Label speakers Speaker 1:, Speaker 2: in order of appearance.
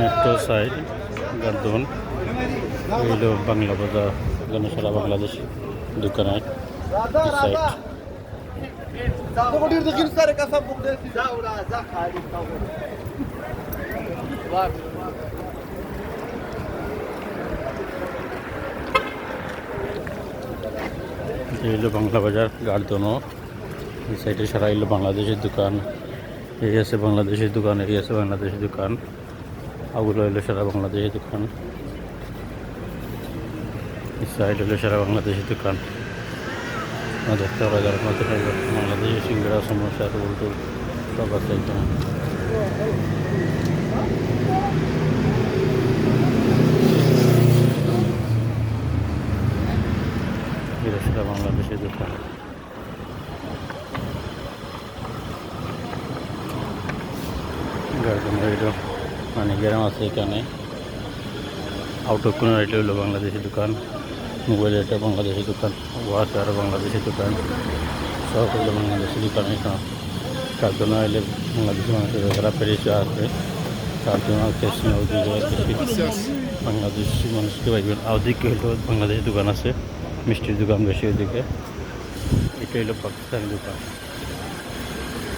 Speaker 1: Metro side গার্দন। হইল বাংলা বাজার, এখানে সারা বাংলাদেশ দোকানে সাইড এই বাংলা বাজার, গার্দনও। এই সাইডে সারা হইল বাংলাদেশের দোকান। এই আছে বাংলাদেশের দোকান, এই আছে বাংলাদেশের দোকান। ওগুলো হইল সারা বাংলাদেশের দোকান এই সাইড হলো সারা বাংলাদেশের দোকান আপনারা দেখতে পারা যারা নতুন হইল বাংলাদেশের সিঙ্গড়া সমস্যা রোল টোল সব আছে এখানে এটা সারা বাংলাদেশের দোকান গার্ডেন হইল মানে গ্রাম আছে এখানে। আউট অফ কোনো এটা হইল বাংলাদেশি দোকান। মোবাইল এটা বাংলাদেশি দোকান। ওয়াশ আর বাংলাদেশি দোকান। সব হইল বাংলাদেশি দোকান এখানে। কার্টুন হইলে বাংলাদেশি মানুষের যারা পেরেছে কার্টুন কেসিন বেশি। বাংলাদেশি মানুষকে পাইবেন। ওদিকে হইল বাংলাদেশি দোকান আছে। মিষ্টির দোকান বেশি ওদিকে। এটা হইল পাকিস্তানি দোকান।